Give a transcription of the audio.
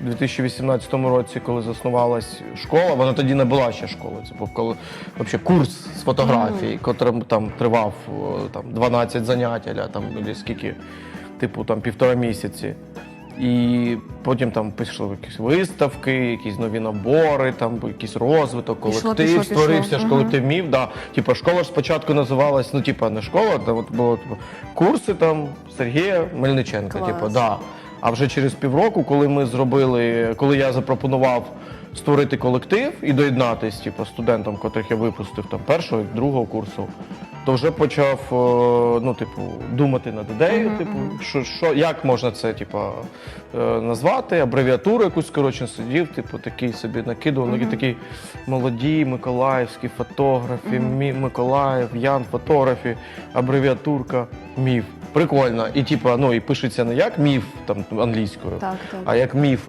у 2018 році, коли заснувалась школа, вона тоді не була ще школою. Це був коли вообще курс з фотографії, котрим там тривав там 12 занять, а там скільки, типу там півтора місяці. І потім там пішли якісь виставки, якісь нові набори, там якийсь розвиток, колектив пішло, пішло. створився ж Мгм. колектив мів. Да. Типа школа ж спочатку називалась, ну типа не школа, а от було типу, курси там Сергія Мельниченка. Типу, да. А вже через півроку, коли ми зробили, коли я запропонував створити колектив і доєднатись, типу, студентам, котрих я випустив там першого, другого курсу, то вже почав е, ну, типу, думати над ідеєю, типу, що, що, як можна це типу, е, назвати, абревіатуру якусь коротше сидів, типу, такий собі накидував, mm такі молоді миколаївські фотографи, Мгм. Мі- Миколаїв, Ян фотографі, абревіатурка, міф. Прикольно. І типу, ну і пишеться не як міф там англійською, Так, так. а як міф.